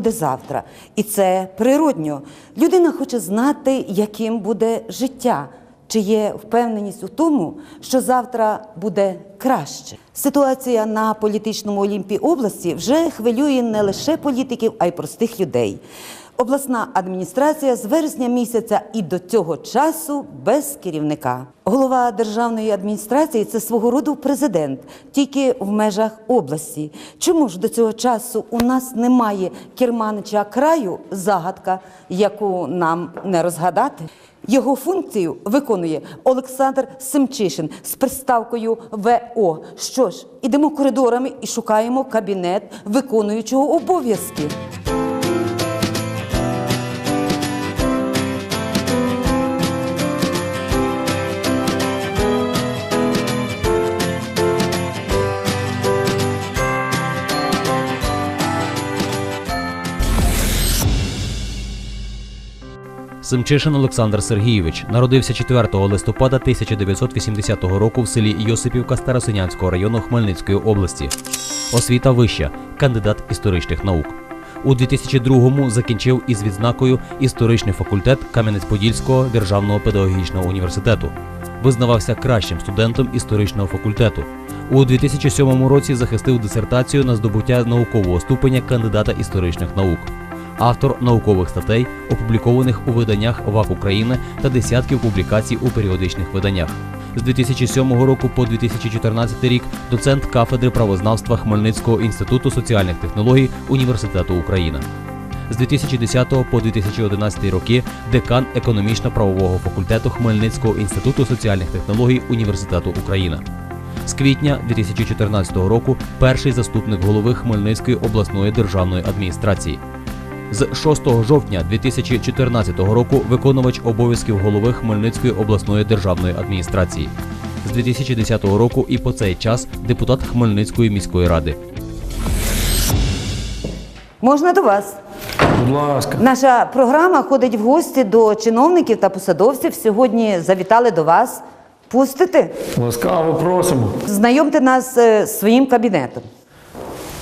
буде завтра, і це природньо. Людина хоче знати, яким буде життя. Чи є впевненість у тому, що завтра буде краще? Ситуація на політичному Олімпі області вже хвилює не лише політиків, а й простих людей. Обласна адміністрація з вересня місяця і до цього часу без керівника. Голова державної адміністрації це свого роду президент, тільки в межах області. Чому ж до цього часу у нас немає керманича краю загадка, яку нам не розгадати? Його функцію виконує Олександр Семчишин з приставкою ВО. Що ж, ідемо коридорами і шукаємо кабінет виконуючого обов'язки. Семчишин Олександр Сергійович народився 4 листопада 1980 року в селі Йосипівка Старосинянського району Хмельницької області. Освіта вища, кандидат історичних наук. У 2002-му закінчив із відзнакою історичний факультет Кам'янець-Подільського державного педагогічного університету. Визнавався кращим студентом історичного факультету. У 2007 році захистив дисертацію на здобуття наукового ступеня кандидата історичних наук автор наукових статей, опублікованих у виданнях ВАК України та десятків публікацій у періодичних виданнях. З 2007 року по 2014 рік доцент кафедри правознавства Хмельницького інституту соціальних технологій Університету України. З 2010 по 2011 роки декан економічно-правового факультету Хмельницького інституту соціальних технологій Університету України. З квітня 2014 року перший заступник голови Хмельницької обласної державної адміністрації. З 6 жовтня 2014 року виконувач обов'язків голови Хмельницької обласної державної адміністрації. З 2010 року і по цей час депутат Хмельницької міської ради. Можна до вас. Будь ласка. Наша програма ходить в гості до чиновників та посадовців. Сьогодні завітали до вас. Пустите? Ласкаво просимо. Знайомте нас е, з своїм кабінетом.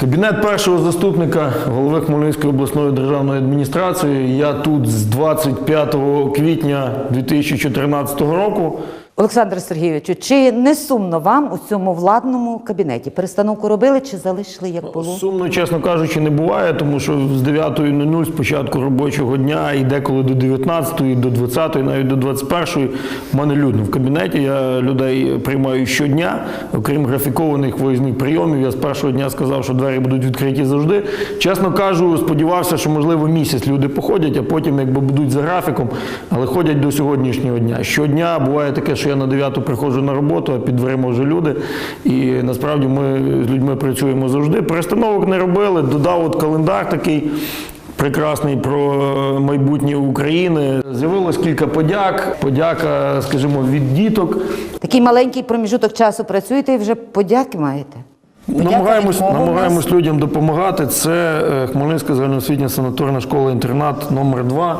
Кабінет першого заступника голови Хмельницької обласної державної адміністрації. Я тут з 25 квітня 2014 року. Олександр Сергійовичу, чи не сумно вам у цьому владному кабінеті? Перестановку робили чи залишили як було? Сумно, чесно кажучи, не буває, тому що з 9.00 з початку робочого дня і деколи до 19, до 20, навіть до 21 в мене людно в кабінеті. Я людей приймаю щодня, окрім графікованих виїзних прийомів. Я з першого дня сказав, що двері будуть відкриті завжди. Чесно кажу, сподівався, що можливо місяць люди походять, а потім якби будуть за графіком, але ходять до сьогоднішнього дня. Щодня буває таке, що я на 9 приходжу на роботу, а під дверима вже люди. І насправді ми з людьми працюємо завжди. Перестановок не робили. Додав от календар такий. Прекрасний про майбутнє України. З'явилось кілька подяк. Подяка, скажімо, від діток. Такий маленький проміжуток часу працюєте і вже подяки маєте. Намагаємось, намагаємось людям допомагати. Це е, Хмельницька загальноосвітня санаторна школа-інтернат номер 2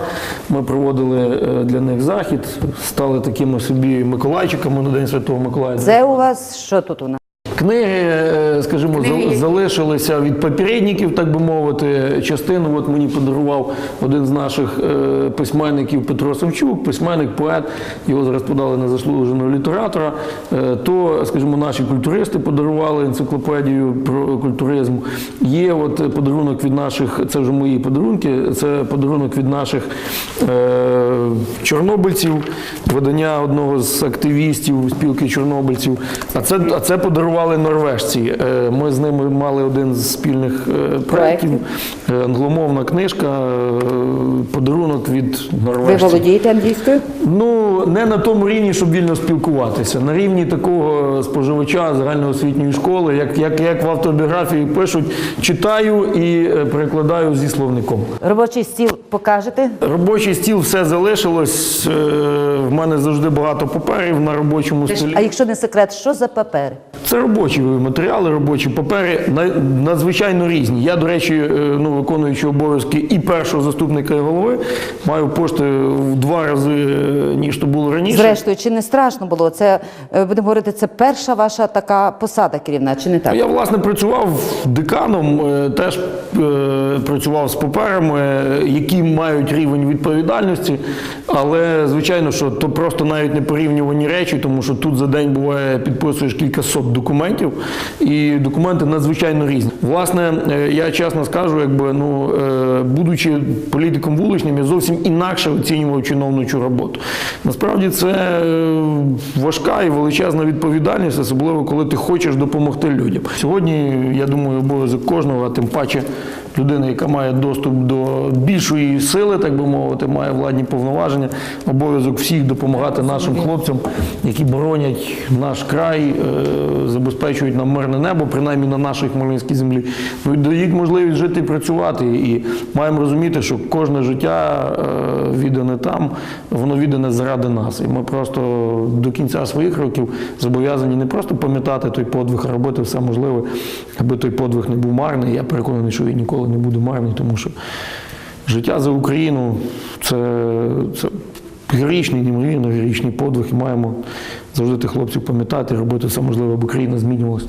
Ми проводили е, для них захід, стали такими собі Миколайчиками на День Святого Миколая. Це у вас що тут у нас? Книги, е, скажімо, зал- залишилися від попередників, так би мовити. Частину от мені подарував один з наших е, письменників Петро Савчук, письменник, поет. Його зараз подали на заслуженого літератора. Е, То, скажімо, наші культуристи подарували енциклопедію про культуризм. Є от подарунок від наших, це вже мої подарунки. Це подарунок від наших е, чорнобильців, видання одного з активістів спілки чорнобильців. А це, а це подарували норвежці. Е, Ми з ними мали один з спільних е, проєктів. Е, Англомовна книжка, подарунок від Ви володієте англійською? Ну, не на тому рівні, щоб вільно спілкуватися. На рівні такого споживача загальноосвітньої школи, як, як, як в автобіографії пишуть, читаю і перекладаю зі словником. Робочий стіл покажете? Робочий стіл все залишилось. В мене завжди багато паперів на робочому столі. А якщо не секрет, що за папери? Це робочі матеріали, робочі папери, на- надзвичайно різні. Я, до речі, е, ну, виконуючи обов'язки і першого заступника і голови, маю пошти в два рази, е, ніж то було раніше. Зрештою, чи не страшно було? Це е, будемо говорити, це перша ваша така посада керівна, чи не так? Я власне працював деканом, теж працював з паперами, які мають рівень відповідальності. Але звичайно, що то просто навіть не порівнювані речі, тому що тут за день буває підписуєш кілька сот документів, і документи надзвичайно різні. Власне, е, я чесно скажу, якби ну е, будучи політиком вуличним, я зовсім інакше оцінював чиновничу роботу. Насправді це е, важка і величезна відповідальність, особливо коли ти хочеш допомогти людям. Сьогодні, я думаю, обов'язок кожного, а тим паче людина, яка має доступ до більшої сили, так би мовити, має владні повноваження, обов'язок всіх допомагати нашим хлопцям, які боронять наш край, е, забезпечують нам мирне небо, принаймні на нашій хмельницькій землі. Ну, і дають можливість жити і працювати. І маємо розуміти, що кожне життя е, віддане там, воно віддане заради нас. І ми просто до кінця своїх років зобов'язані не просто пам'ятати той подвиг, а робити все можливе, аби той подвиг не був марний. Я переконаний, що він ніколи не буде марний, тому що життя за Україну це, це героїчний, неймовірно героїчний подвиг, і маємо завжди тих хлопців пам'ятати, робити все можливе, аби країна змінювалася.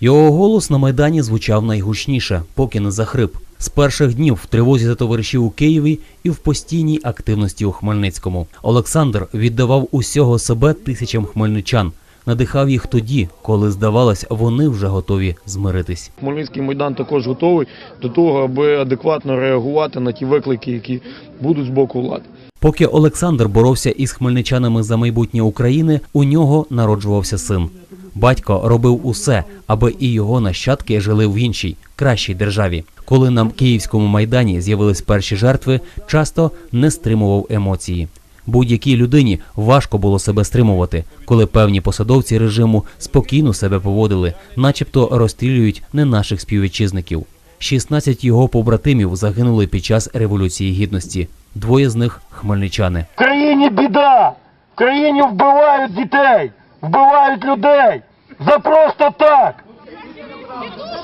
Його голос на майдані звучав найгучніше, поки не захрип. З перших днів в тривозі за товаришів у Києві і в постійній активності у Хмельницькому. Олександр віддавав усього себе тисячам хмельничан, надихав їх тоді, коли здавалось, вони вже готові змиритись. Хмельницький майдан також готовий до того, аби адекватно реагувати на ті виклики, які будуть з боку влади. Поки Олександр боровся із хмельничанами за майбутнє України, у нього народжувався син. Батько робив усе, аби і його нащадки жили в іншій, кращій державі. Коли на київському майдані з'явились перші жертви, часто не стримував емоції. Будь-якій людині важко було себе стримувати, коли певні посадовці режиму спокійно себе поводили, начебто розстрілюють не наших співвітчизників. 16 його побратимів загинули під час революції гідності. Двоє з них хмельничани. В країні біда. В країні вбивають дітей, вбивають людей. За просто так.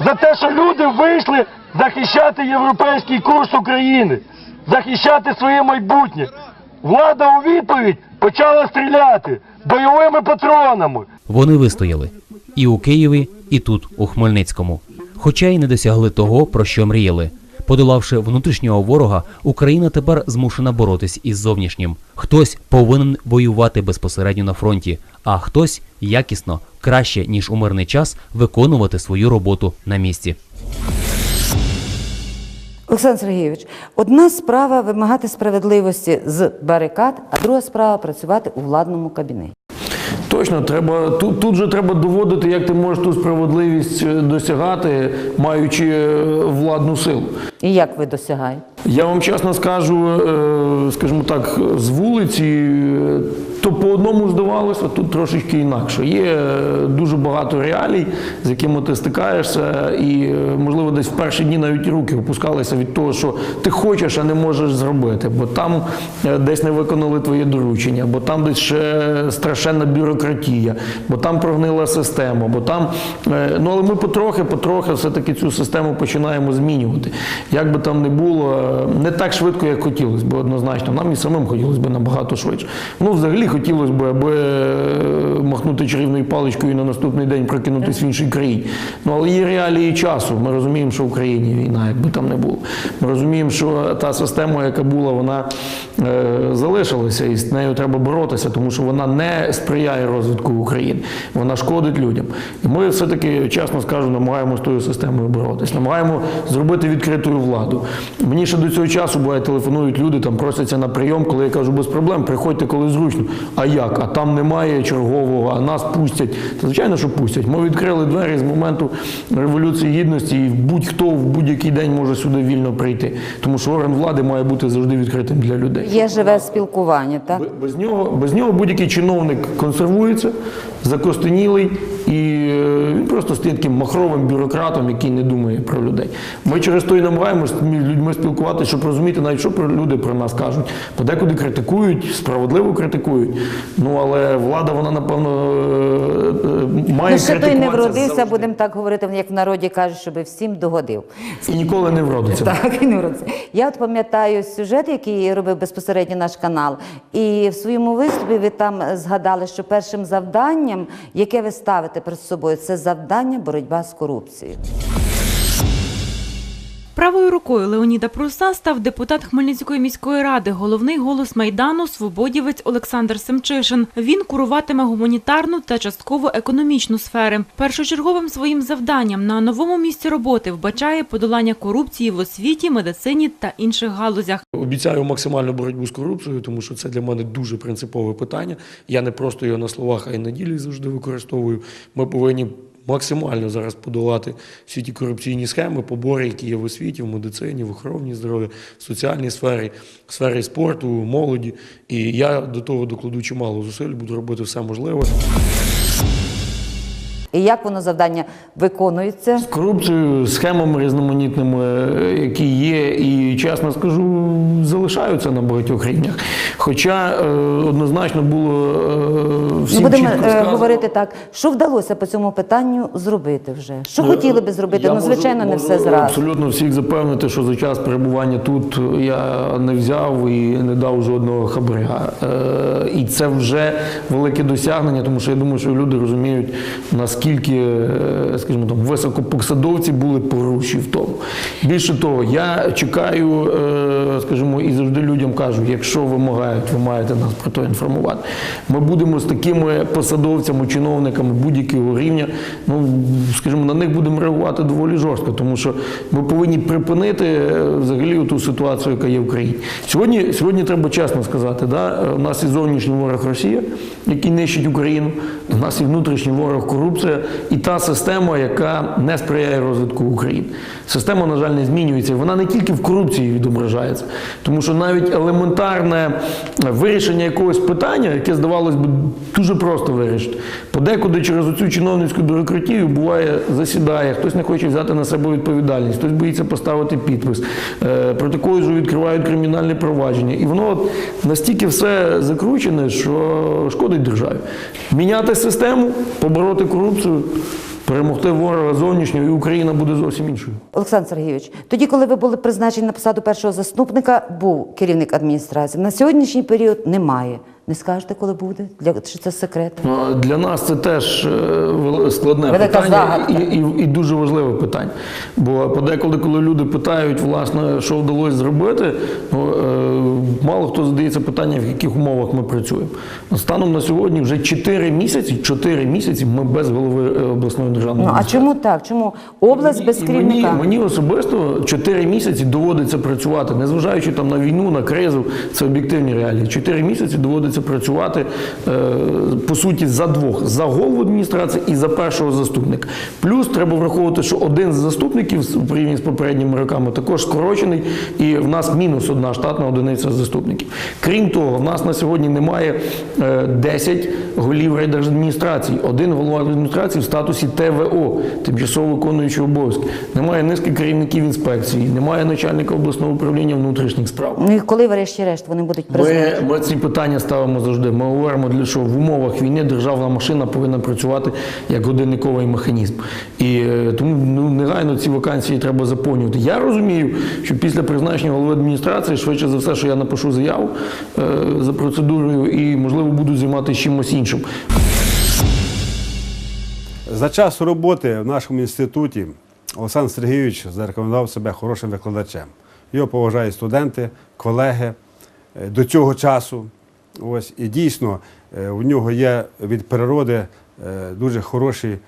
За те, що люди вийшли захищати європейський курс України, захищати своє майбутнє. Влада у відповідь почала стріляти бойовими патронами. Вони вистояли і у Києві, і тут, у Хмельницькому. Хоча й не досягли того, про що мріяли. Подолавши внутрішнього ворога, Україна тепер змушена боротись із зовнішнім. Хтось повинен воювати безпосередньо на фронті, а хтось якісно, краще ніж у мирний час, виконувати свою роботу на місці. Олександр Сергійович, одна справа вимагати справедливості з барикад, а друга справа працювати у владному кабінеті. Точно, треба тут, тут же треба доводити, як ти можеш ту справедливість е, досягати, маючи е, владну силу. І як ви досягаєте? Я вам чесно скажу, е, скажімо так, з вулиці, е, то по одному здавалося, тут трошечки інакше. Є е, дуже багато реалій, з якими ти стикаєшся, і, можливо, десь в перші дні навіть руки опускалися від того, що ти хочеш, а не можеш зробити, бо там десь не виконали твоє доручення, бо там десь ще страшенна бюрократія, бо там прогнила система, бо там. Ну, але ми потрохи, потрохи все-таки цю систему починаємо змінювати. Як би там не було, не так швидко, як хотілося б, однозначно. Нам і самим хотілося б набагато швидше. Ну, взагалі хотілося б, аби махнути чарівною паличкою і на наступний день прокинутися в іншій країні. Ну, але є реалії часу. Ми розуміємо, що в Україні війна, якби там не було. Ми розуміємо, що та система, яка була, вона е, залишилася, і з нею треба боротися, тому що вона не сприяє розвитку України, вона шкодить людям. І ми все-таки, чесно скажу, намагаємося з тою системою боротися. Намагаємо зробити відкритою владу. Мені ще до цього часу буває, телефонують люди, там просяться на прийом, коли я кажу, без проблем, приходьте, коли зручно. А як? А там немає чергового, а нас пустять. Та, звичайно, що пустять. Ми відкрили двері з моменту Революції Гідності, і будь-хто в будь-який день може сюди вільно прийти. Тому що орган влади має бути завжди відкритим для людей. Є живе спілкування, так? Без нього, без нього будь-який чиновник консервується, закостенілий і е, він просто стає таким махровим бюрократом, який не думає про людей. Ми через то і намагаємося з людьми спілкуватися, щоб розуміти навіть, що про люди про нас кажуть. Подекуди критикують, справедливо критикують. Ну але влада, вона напевно е, е, має Ну, ще той не вродився, будемо так говорити, як в народі кажуть, щоб всім догодив. і ніколи не вродиться. Так, і не вродився. Я от пам'ятаю сюжет, який робив безпосередньо наш канал, і в своєму виступі ви там згадали, що першим завданням, яке ви ставите перед собою, це завдання боротьба з корупцією. Правою рукою Леоніда Пруса став депутат Хмельницької міської ради, головний голос майдану, свободівець Олександр Семчишин. Він куруватиме гуманітарну та частково економічну сфери. Першочерговим своїм завданням на новому місці роботи вбачає подолання корупції в освіті, медицині та інших галузях. Обіцяю максимальну боротьбу з корупцією, тому що це для мене дуже принципове питання. Я не просто його на словах, а й на ділі завжди використовую. Ми повинні максимально зараз подолати всі ті корупційні схеми, побори, які є в освіті, в медицині, в охороні здоров'я, в соціальній сфері, в сфері спорту, молоді. І я до того докладу чимало зусиль, буду робити все можливе. І як воно завдання виконується? З корупцією, схемами різноманітними, е, які є, і чесно скажу, залишаються на багатьох рівнях. Хоча е, однозначно було е, всім будемо чітко е, сказано, говорити так, що вдалося по цьому питанню зробити вже? Що хотіли би зробити? Е, Я Ну, можу- звичайно, не можу все зразу. Абсолютно всіх запевнити, що за час перебування тут я не взяв і не дав жодного хабаря. Е, І це вже велике досягнення, тому що я думаю, що люди розуміють, наскільки, е, скажімо там, високопосадовці були поруші в тому. Більше того, я чекаю, е, скажімо, і завжди людям кажу, якщо вимагають, ви маєте нас про то інформувати. Ми будемо з такими посадовцями, чиновниками будь-якого рівня, ну скажімо, на них будемо реагувати доволі жорстко, тому що ми повинні припинити е, взагалі ту ситуацію, яка є в країні. Сьогодні, сьогодні треба чесно сказати, да, у нас є зовнішній ворог Росія, який нищить Україну, у нас є внутрішній ворог корупція і та система, яка не сприяє розвитку України. Система, на жаль, не змінюється. Вона не тільки в корупції відображається, тому що навіть елементарне вирішення якогось питання, яке здавалось би дуже просто вирішити, подекуди через оцю чиновницьку бюрократію буває засідає, хтось не хоче взяти на себе відповідальність, хтось боїться поставити підпис, е, проти когось вже відкривають кримінальне провадження. І воно настільки все закручене, що шкодить державі. Міняти систему, побороти корупцію, перемогти ворога зовнішнього, і Україна буде зовсім іншою. Олександр Сергійович, тоді, коли ви були призначені на посаду першого заступника, був керівник адміністрації. На сьогоднішній період немає. Не скажете, коли буде? Для чи це секрет? Ну, Для нас це теж е, складне Велика питання і, і, і дуже важливе питання. Бо подеколи, коли люди питають, власне, що вдалося зробити, ну, е, мало хто задається питання, в яких умовах ми працюємо. Станом на сьогодні вже 4 місяці, 4 місяці ми без голови е, обласної державної Ну а чому так? Чому область без керівника? Мені, мені особисто 4 місяці доводиться працювати, незважаючи там на війну, на кризу, це об'єктивні реалії. 4 місяці доводиться працювати е, по суті за двох: за голову адміністрації і за першого заступника. Плюс треба враховувати, що один з заступників в порівнянні з попередніми роками також скорочений, і в нас мінус одна штатна одиниця заступників. Крім того, в нас на сьогодні немає е, 10 голів райдержадміністрації. Один голова адміністрації в статусі ТВО, тимчасово виконуючий обов'язки. Немає низки керівників інспекції, немає начальника обласного управління внутрішніх справ. Ну і коли, врешті-решт, вони будуть призначені? Ми, ми ці питання ставимо завжди. Ми говоримо, що в умовах війни державна машина повинна працювати як годинниковий механізм. І е, тому ну, негайно ці вакансії треба заповнювати. Я розумію, що після призначення голови адміністрації, швидше за все, що я напишу заяву е, за процедурою і, можливо, буду займатися чимось іншим. За час роботи в нашому інституті Олександр Сергійович зарекомендував себе хорошим викладачем. Його поважають студенти, колеги е, до цього часу. Ось, і дійсно е, у нього є від природи е, дуже хороші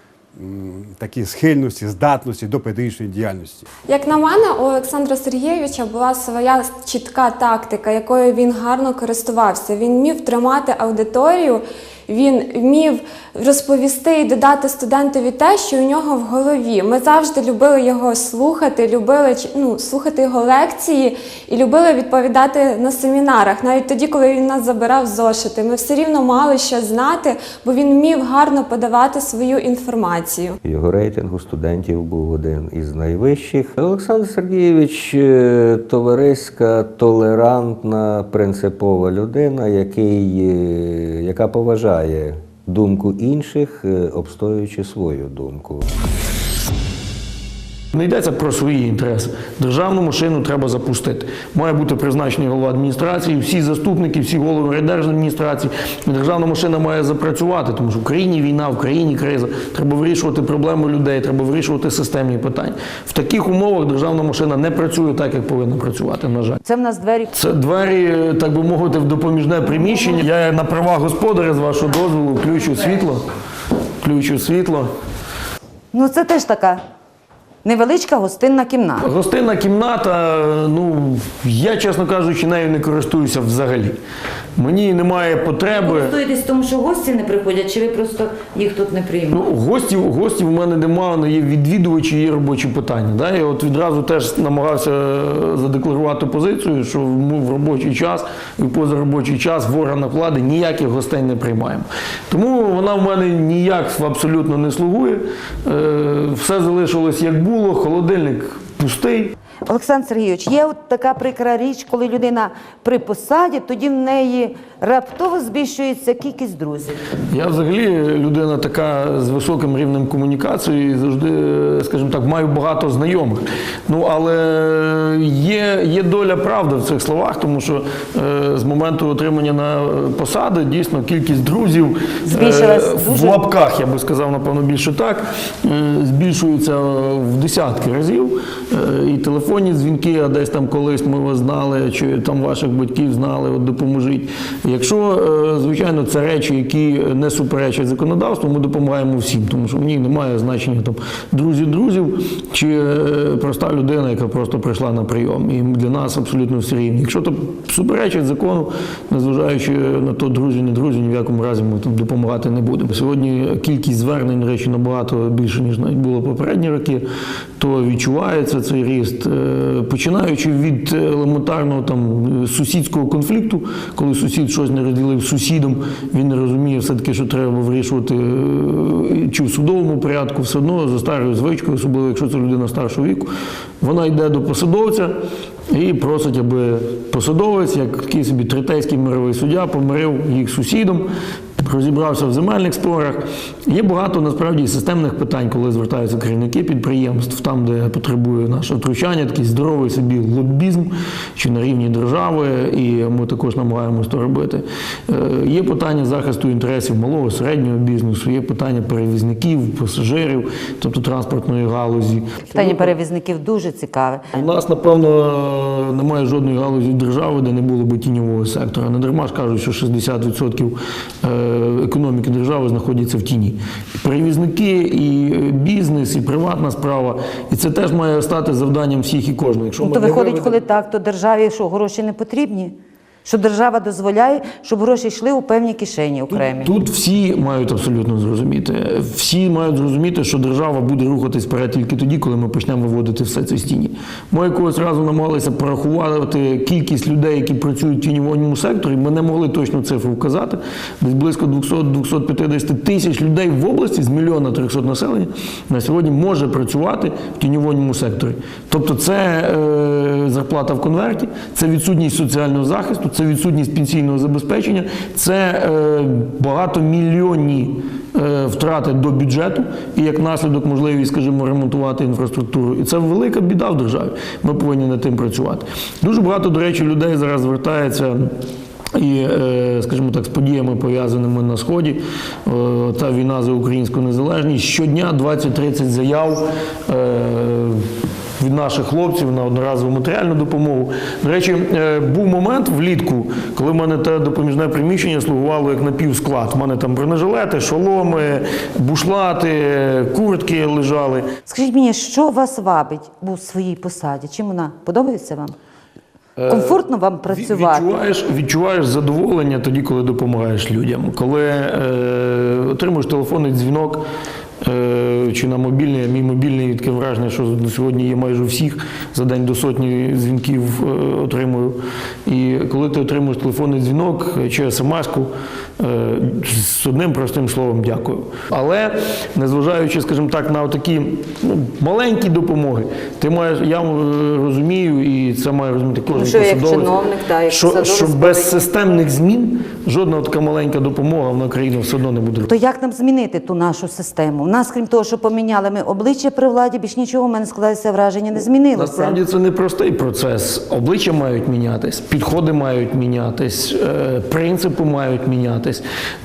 такі схильності, здатності до педагогічної діяльності. Як на мене, у Олександра Сергійовича була своя чітка тактика, якою він гарно користувався. Він вмів тримати аудиторію Він вмів розповісти і додати студентові те, що у нього в голові. Ми завжди любили його слухати, любили ну, слухати його лекції і любили відповідати на семінарах. Навіть тоді, коли він нас забирав зошити, ми все рівно мали що знати, бо він вмів гарно подавати свою інформацію. Його рейтинг у студентів був один із найвищих. Олександр Сергійович е, товариська, толерантна, принципова людина, який, е, яка поважає думку інших, е, обстоюючи свою думку. Не йдеться про свої інтереси. Державну машину треба запустити. Має бути призначений голова адміністрації, всі заступники, всі голови райдержадміністрації. Державна машина має запрацювати, тому що в країні війна, в країні криза. Треба вирішувати проблеми людей, треба вирішувати системні питання. В таких умовах державна машина не працює так, як повинна працювати. На жаль. Це в нас двері. Це двері, так би мовити, в допоміжне приміщення. Я на правах господаря, з вашого дозволу, включу світло. Включу світло. Ну це теж така невеличка гостинна кімната. Гостинна кімната, ну я, чесно кажучи, нею не користуюся взагалі. Мені немає потреби. Ви Користуєтесь тому, що гості не приходять, чи ви просто їх тут не Ну, гостів, гостів у мене немає, але є відвідувачі, є робочі питання. Да? Я от відразу теж намагався задекларувати позицію, що ми в робочий час і в позаробочий час в органах влади ніяких гостей не приймаємо. Тому вона в мене ніяк абсолютно не слугує. Е, Все залишилось як було, холодильник пустий. Олександр Сергійович, є от така прикра річ, коли людина при посаді, тоді в неї раптово збільшується кількість друзів. Я взагалі людина така з високим рівнем комунікації, і завжди, скажімо так, маю багато знайомих. Ну але є, є доля правди в цих словах, тому що е, з моменту отримання на посади дійсно кількість друзів е, в лапках, я би сказав, напевно, більше так, е, збільшується в десятки разів. Е, І телефонні дзвінки, а десь там колись ми вас знали, чи там ваших батьків знали, от допоможіть. Якщо, е, звичайно, це речі, які не суперечать законодавству, ми допомагаємо всім, тому що в ній немає значення там друзів друзів чи е, проста людина, яка просто прийшла на прийом. І для нас абсолютно все рівні. Якщо то суперечить закону, незважаючи на то, друзі, не друзі, ні в якому разі ми там допомагати не будемо. Сьогодні кількість звернень, речі, набагато більше, ніж навіть було попередні роки, то відчувається цей ріст. Е, Починаючи від елементарного там сусідського конфлікту, коли сусід щось не розділив сусідом, він не розуміє все-таки, що треба вирішувати е, чи в судовому порядку, все одно за старою звичкою, особливо якщо це людина старшого віку, вона йде до посадовця і просить, аби посадовець, як такий собі третейський мировий суддя, помирив їх сусідом. Розібрався в земельних спорах. Є багато насправді системних питань, коли звертаються керівники підприємств, там, де потребує наше втручання, такий здоровий собі лобізм чи на рівні держави, і ми також намагаємось то робити. Е, Є питання захисту інтересів малого середнього бізнесу, є питання перевізників, пасажирів, тобто транспортної галузі. Питання перевізників дуже цікаве. У нас, напевно, немає жодної галузі держави, де не було би тіньового сектора. Не дарма ж кажуть, що 60% е, економіки держави знаходяться в тіні. Перевізники, і бізнес, і приватна справа. І це теж має стати завданням всіх і кожного. Якщо Ну, ми то виходить, виведемо- коли так, то державі що, гроші не потрібні? Що держава дозволяє, щоб гроші йшли у певні кишені окремі. Тут всі мають абсолютно зрозуміти. Всі мають зрозуміти, що держава буде рухатись вперед тільки тоді, коли ми почнемо виводити все це з тіні. Ми якогось разу намагалися порахувати кількість людей, які працюють в тіньовому секторі. Ми не могли точну цифру вказати. Десь близько 200-250 тисяч людей в області з мільйона 300 населення на сьогодні може працювати в тіньовому секторі. Тобто, це е, зарплата в конверті, це відсутність соціального захисту, це відсутність пенсійного забезпечення, це е, багатомільйонні е, втрати до бюджету і як наслідок можливість, скажімо, ремонтувати інфраструктуру. І це велика біда в державі. Ми повинні над тим працювати. Дуже багато, до речі, людей зараз звертається. І, е, скажімо так, з подіями пов'язаними на сході, та війна за українську незалежність. Щодня 20-30 заяв від наших хлопців на одноразову матеріальну допомогу. До речі, е, був момент влітку, коли в мене те допоміжне приміщення слугувало як напівсклад. У мене там бронежилети, шоломи, бушлати, куртки лежали. Скажіть мені, що вас вабить у своїй посаді? Чим вона подобається вам? Комфортно вам працювати? Відчуваєш, відчуваєш задоволення тоді, коли допомагаєш людям. Коли е, отримуєш телефонний дзвінок е, чи на мобільний, а мій мобільний таке враження, що сьогодні є майже у всіх за день до сотні дзвінків е, отримую. І коли ти отримуєш телефонний дзвінок е, чи смс-ку е, з одним простим словом дякую. Але незважаючи, скажімо так, на такі ну, маленькі допомоги, ти маєш, я е, розумію, і це має розуміти кожен що як чиновник, да, як що, посадовець що без системних змін жодна така маленька допомога на країну все одно не буде. То як нам змінити ту нашу систему? У нас, крім того, що поміняли ми обличчя при владі, більш нічого у мене складається враження, не змінилося. Насправді це не простий процес. Обличчя мають мінятись, підходи мають мінятись, е, принципи мають мінятись.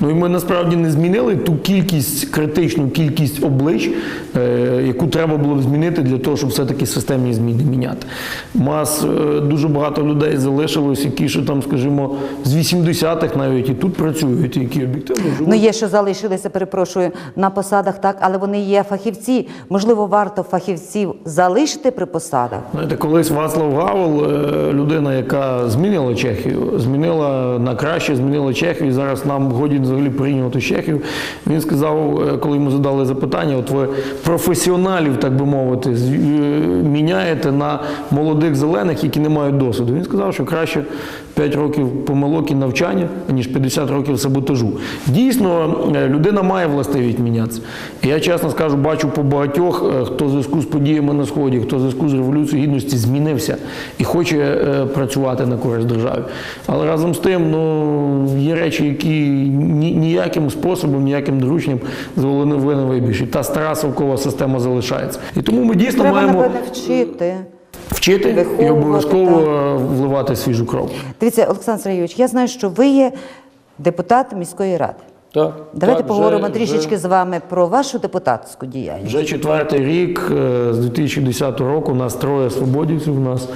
Ну і ми насправді не змінили ту кількість, критичну кількість облич, е, яку треба було б змінити для того, щоб все-таки системні зміни міняти. Мас е, дуже багато людей залишилось, які ще там, скажімо, з 80-х навіть і тут працюють, які об'єктивно живуть. Ну, є, що залишилися, перепрошую, на посадах, так, але вони є фахівці. Можливо, варто фахівців залишити при посадах. Знаєте, колись Вацлав Гавел, е, людина, яка змінила Чехію, змінила на краще, змінила Чехію. і Зараз нам годі взагалі порівнювати з Чехію. Він сказав, е, коли йому задали запитання, от ви професіоналів, так би мовити, е, міняєте на молодих зелених, які не мають досвіду. Він сказав, що краще 5 років помилок і навчання, ніж 50 років саботажу. Дійсно, е, людина має властивість мінятися. Я чесно скажу, бачу по багатьох, хто в зв'язку з подіями на сході, хто в зв'язку з революцією гідності змінився і хоче працювати на користь держави. Але разом з тим, ну є речі, які ніяким способом, ніяким дорученням зволили не вибіжі. Та стара совкова система залишається. І тому ми дійсно Треба, маємо напевне, вчити. вчити і обов'язково вливати свіжу кров. Дивіться, Олександр Сергійович, я знаю, що ви є депутат міської ради. Так, Давайте так, поговоримо вже- трішечки вже- з вами про вашу депутатську діяльність. Вже четвертий рік е, з 2010 року нас троє свободівців. У нас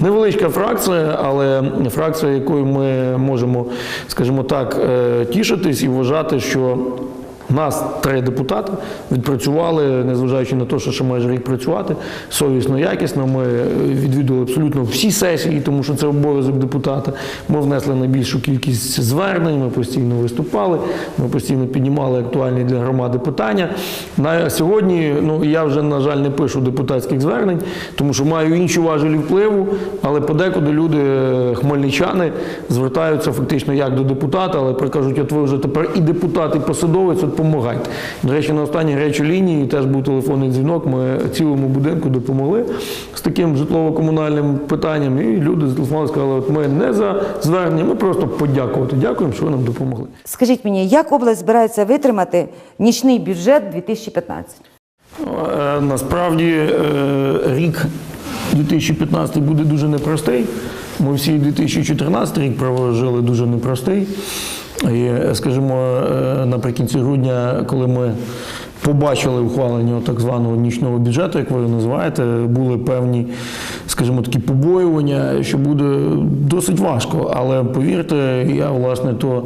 невеличка фракція, але фракція, якою ми можемо, скажімо так, е, тішитись і вважати, що. Нас три депутати відпрацювали, незважаючи на те, що ще майже рік працювати, совісно, якісно. Ми відвідували абсолютно всі сесії, тому що це обов'язок депутата. Ми внесли найбільшу кількість звернень, ми постійно виступали, ми постійно піднімали актуальні для громади питання. На сьогодні, ну я вже на жаль не пишу депутатських звернень, тому що маю інші важелі впливу, але подекуди люди, хмельничани, звертаються фактично як до депутата, але прикажуть, от ви вже тепер і депутат, і посадовець, от допомагайте. До речі, на останній гарячій лінії теж був телефонний дзвінок. Ми цілому будинку допомогли з таким житлово-комунальним питанням. І люди зателефонували, сказали, от ми не за звернення, ми просто подякувати. Дякуємо, що ви нам допомогли. Скажіть мені, як область збирається витримати нічний бюджет 2015? Е, Насправді е, рік 2015 буде дуже непростий. Ми всі 2014 рік прожили дуже непростий. І, скажімо, е, наприкінці грудня, коли ми побачили ухвалення так званого нічного бюджету, як ви його називаєте, були певні, скажімо, такі побоювання, що буде досить важко. Але повірте, я власне то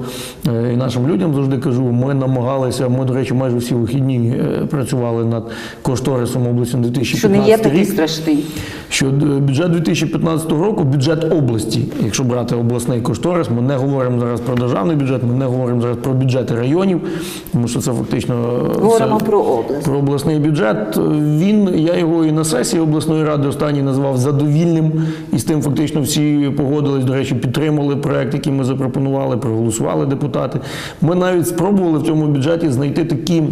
е, і нашим людям завжди кажу, ми намагалися, ми, до речі, майже всі вихідні е, працювали над кошторисом області на 2015 Що не є такий страшний? що бюджет 2015 року, бюджет області, якщо брати обласний кошторис, ми не говоримо зараз про державний бюджет, ми не говоримо зараз про бюджети районів, тому що це фактично е, Говоримо це- про область. про обласний бюджет. Він, я його і на сесії обласної ради останній назвав задовільним, і з тим фактично всі погодились, до речі, підтримали проект, який ми запропонували, проголосували депутати. Ми навіть спробували в цьому бюджеті знайти такі.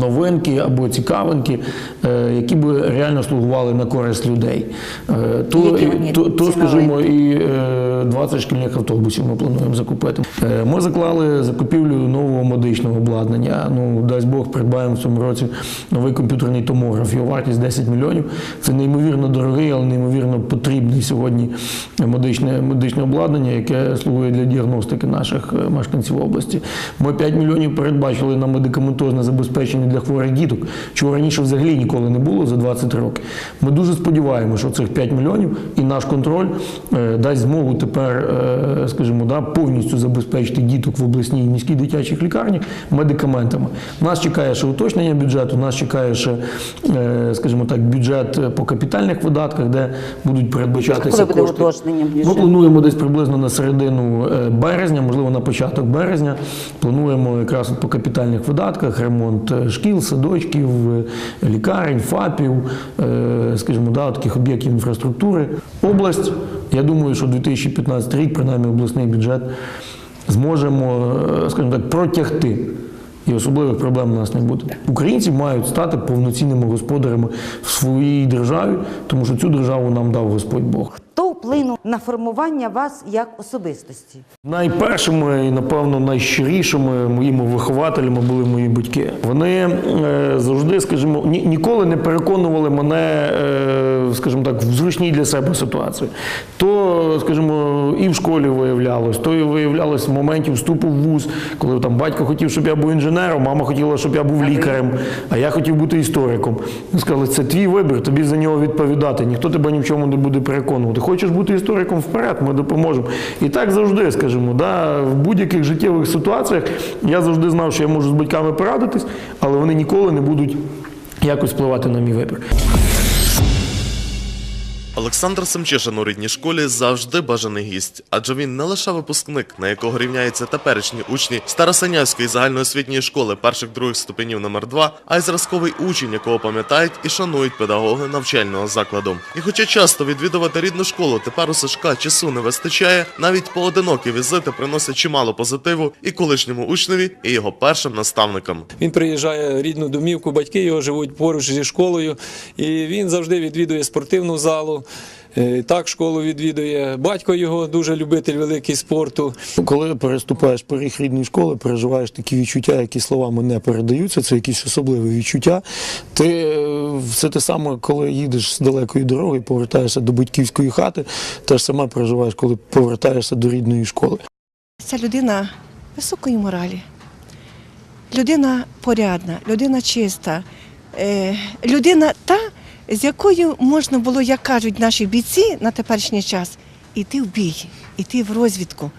Новинки або цікавинки, е, які би реально слугували на користь людей. Е, То, то, то скажімо, і е, 20 шкільних автобусів ми плануємо закупити. Е, Ми заклали закупівлю нового медичного обладнання. Ну, дасть Бог, придбаємо в цьому році новий комп'ютерний томограф. Його вартість 10 мільйонів. Це неймовірно дорогий, але неймовірно потрібний сьогодні медичне, медичне обладнання, яке слугує для діагностики наших е, мешканців області. Ми 5 мільйонів передбачили на медикаментозне забезпечення призначені для хворих діток, чого раніше взагалі ніколи не було за 20 років. Ми дуже сподіваємося, що цих 5 мільйонів і наш контроль е, дасть змогу тепер, е, скажімо, да, повністю забезпечити діток в обласній і міській дитячих лікарнях медикаментами. Нас чекає ще уточнення бюджету, нас чекає ще, е, скажімо так, бюджет по капітальних видатках, де будуть передбачатися Коли кошти. уточнення Ми плануємо десь приблизно на середину березня, можливо, на початок березня. Плануємо якраз по капітальних видатках ремонт шкіл, садочків, е, лікарень, ФАПів, е, скажімо, да, таких об'єктів інфраструктури. Область, я думаю, що 2015 рік, принаймні обласний бюджет, зможемо, е, скажімо так, протягти. І особливих проблем у нас не буде. Українці мають стати повноцінними господарями в своїй державі, тому що цю державу нам дав Господь Бог. Вплинув на формування вас як особистості? Найпершими і, напевно, найщирішими моїми вихователями були мої батьки. Вони е, завжди, скажімо, ні, ніколи не переконували мене, е, скажімо так, в зручній для себе ситуації. То, скажімо, і в школі виявлялось, то і виявлялось в моменті вступу в вуз, коли там батько хотів, щоб я був інженером, мама хотіла, щоб я був лікарем, а я хотів бути істориком. Сказали, це твій вибір, тобі за нього відповідати. Ніхто тебе ні в чому не буде переконувати. Хочеш бути істориком вперед, ми допоможемо. І так завжди, скажімо, да, в будь-яких життєвих ситуаціях я завжди знав, що я можу з батьками порадитись, але вони ніколи не будуть якось впливати на мій вибір. Олександр Семчишин у рідній школі завжди бажаний гість, адже він не лише випускник, на якого рівняються теперішні учні Старосинявської загальноосвітньої школи перших других ступенів номер 2 а й зразковий учень, якого пам'ятають і шанують педагоги навчального закладу. І хоча часто відвідувати рідну школу тепер у Сашка часу не вистачає, навіть поодинокі візити приносять чимало позитиву і колишньому учневі, і його першим наставникам. Він приїжджає в рідну домівку, батьки його живуть поруч зі школою, і він завжди відвідує спортивну залу. Е, Так, школу відвідує. Батько його дуже любитель великий спорту. Коли переступаєш поріг рідної школи, переживаєш такі відчуття, які словами не передаються, це якісь особливі відчуття. Ти е, все те саме, коли їдеш з далекої дороги, повертаєшся до батьківської хати, те ж саме переживаєш, коли повертаєшся до рідної школи. Ця людина високої моралі, людина порядна, людина чиста, е, людина та, з якою можна було, як кажуть наші бійці на теперішній час, іти в бій, іти в розвідку.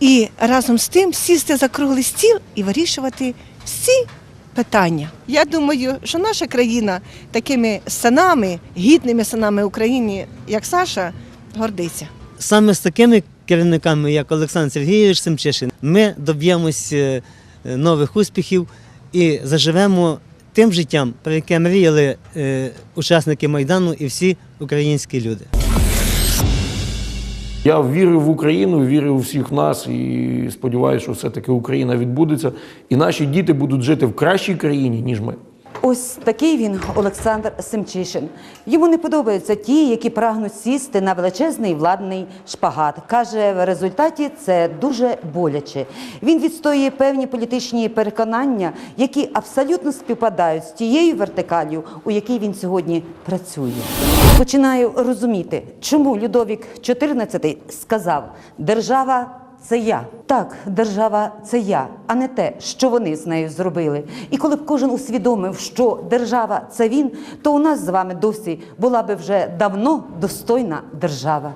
І разом з тим сісти за круглий стіл і вирішувати всі питання. Я думаю, що наша країна такими синами, гідними синами України, як Саша, гордиться. Саме з такими керівниками, як Олександр Сергійович Семчишин, ми доб'ємось е, нових успіхів і заживемо тим життям, про яке мріяли е, учасники Майдану і всі українські люди. Я вірю в Україну, вірю у всіх нас і сподіваюся, що все-таки Україна відбудеться, і наші діти будуть жити в кращій країні, ніж ми. Ось такий він Олександр Семчишин. Йому не подобаються ті, які прагнуть сісти на величезний владний шпагат. Каже, в результаті це дуже боляче. Він відстоює певні політичні переконання, які абсолютно співпадають з тією вертикалью, у якій він сьогодні працює. Починаю розуміти, чому Людовік XIV сказав: держава. Це я. Так, держава це я, а не те, що вони з нею зробили. І коли б кожен усвідомив, що держава це він, то у нас з вами досі була би вже давно достойна держава.